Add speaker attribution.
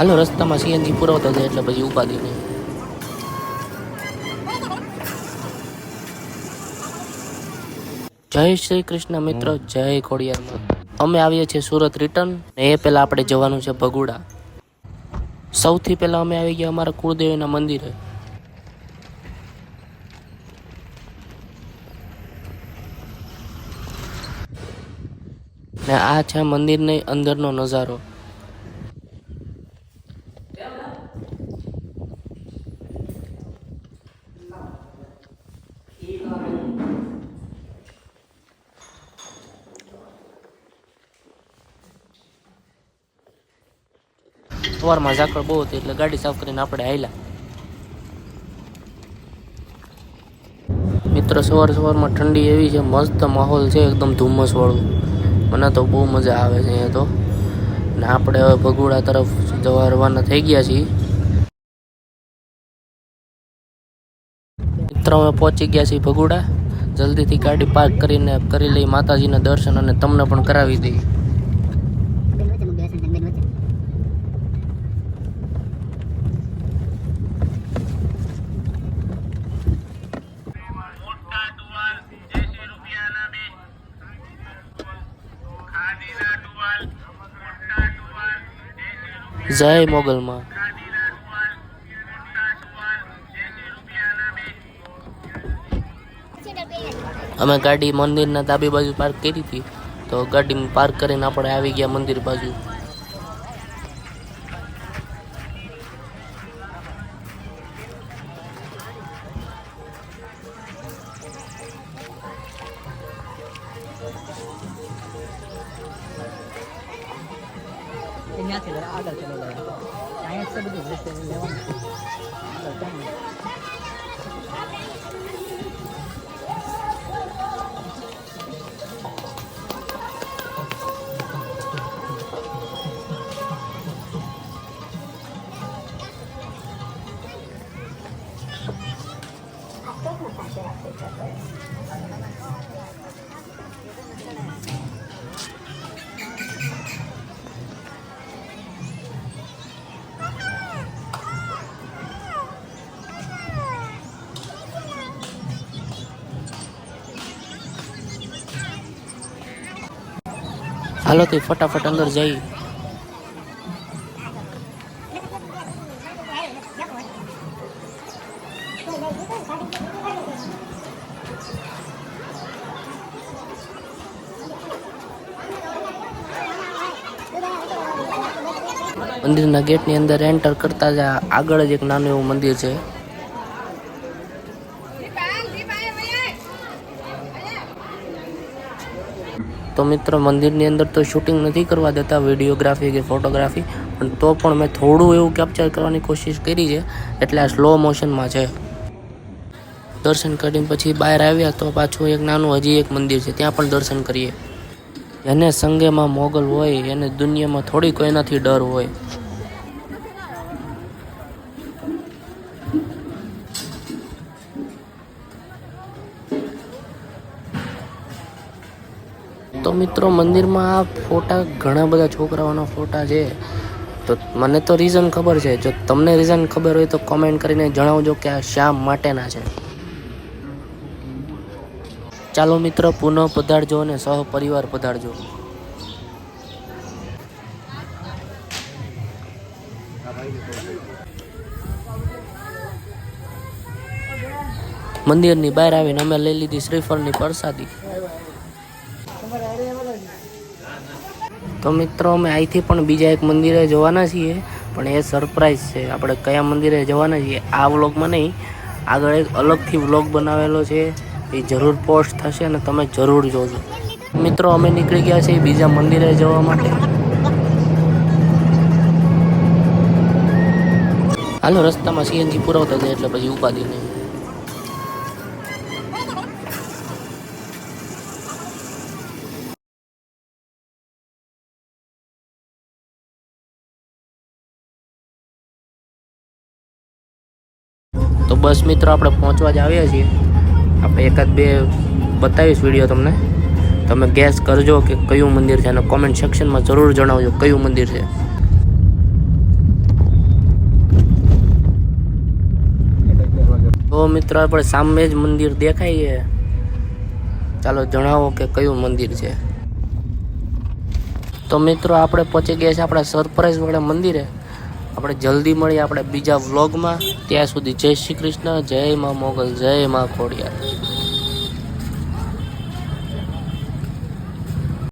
Speaker 1: હાલો, રસ્તામાં સીએનજી પુરાવતા જાય એટલે પછી ઉપાધિ નહીં. જય શ્રી કૃષ્ણ મિત્રો, જય ખોડિયારમાં. અમે આવીએ છીએ સુરત રિટર્ન ને એ પહેલાં આપણે જવાનું છે ભગુડા. સૌથી પહેલાં અમે આવી ગયા અમારા કુળદેવીના મંદિરે. ને આ છે મંદિરની અંદરનો નજારો. સવારમાં ઝાકળ બહુ હતી એટલે ગાડી સાફ કરીને આપણે આયલા મિત્રો, સવાર સવારમાં ઠંડી એવી છે, મસ્ત માહોલ છે, એકદમ ધુમ્મસ વાળું મને તો બહુ મજા આવે છે અહીંયા તો. ને આપણે હવે ભગુડા તરફ જવા રવાના થઈ ગયા છીએ. મિત્રો, અમે પહોંચી ગયા છીએ ભગુડા. જલ્દીથી ગાડી પાર્ક કરીને, કરી લઈ માતાજીના દર્શન અને તમને પણ કરાવી દઈએ. જય મોગલમાં. અમે ગાડી મંદિરના ડાબી બાજુ પાર્ક કરી હતી. તો ગાડી પાર્ક કરીને આપણે આવી ગયા મંદિર બાજુ.
Speaker 2: ત્યાંથી આગળ ચલો અહીંયા છે બધું લેવાનું
Speaker 1: હાલો તે ફટાફટ અંદર જઈ. મંદિરના ગેટની અંદર એન્ટર કરતા જ આગળ જ એક નાનું એવું મંદિર છે. તો મિત્રો, મંદિરની અંદર તો શૂટિંગ નથી કરવા દેતા વિડીયોગ્રાફી કે ફોટોગ્રાફી પણ તો પણ મેં થોડું એવું કેપ્ચર કરવાની કોશિશ કરી છે, એટલે આ સ્લો મોશનમાં છે. દર્શન કરીને પછી બહાર આવ્યા તો પાછું એક નાનું, હજી એક મંદિર છે, ત્યાં પણ દર્શન કરીએ. એને સંગેમાં મોગલ હોય, એને દુનિયામાં થોડી કોઈનાથી ડર હોય. તો મિત્રો મંદિરમાં આ ફોટા ઘણા બધા છોકરાઓના ફોટા છે. તો મને તો રીઝન ખબર છે. જો તમને રીઝન ખબર હોય તો કોમેન્ટ કરીને જણાવજો કે આ શા માટેના છે. ચાલો મિત્રો પુનઃ પધારજો અને સહ પરિવાર પધારજો. મંદિરની બહાર આવીને અમે લઈ લીધી શ્રીફળની પ્રસાદી. તો મિત્રો, અમે અહીંથી પણ બીજા એક મંદિરે જવાના છીએ, પણ એ સરપ્રાઈઝ છે. આપણે કયા મંદિરે જવાના છીએ, આ વ્લોગમાં નહીં. આગળ એક અલગથી વ્લોગ બનાવેલો છે, એ જરૂર પોસ્ટ થશે અને તમે જરૂર જોજો. મિત્રો, અમે નીકળી ગયા છીએ બીજા મંદિરે જવા માટે. હાલો, રસ્તામાં સીએનજી પુરાવતા હતા એટલે પછી ઉપાધિ નહીં. બસ મિત્રો આપણે પહોંચવા જ આવ્યા છીએ. આપણે એકાદ બે બતાવીશ વીડિયો તમને. તમે ગેસ કરજો કે કયું મંદિર છે અને કોમેન્ટ સેક્શનમાં જરૂર જણાવજો કયું મંદિર છે. તો મિત્રો, આપણે સામે જ મંદિર દેખાય છે. ચાલો જણાવો કે કયું મંદિર છે. તો મિત્રો, આપણે પહોંચી ગયા છે આપણા સરપ્રાઈઝવાળા મંદિરે. આપણે જલ્દી મળીએ આપણે બીજા વ્લોગમાં. ત્યાં સુધી જય શ્રી કૃષ્ણ, જય મા મોગલ, જય મા ખોડિયાર.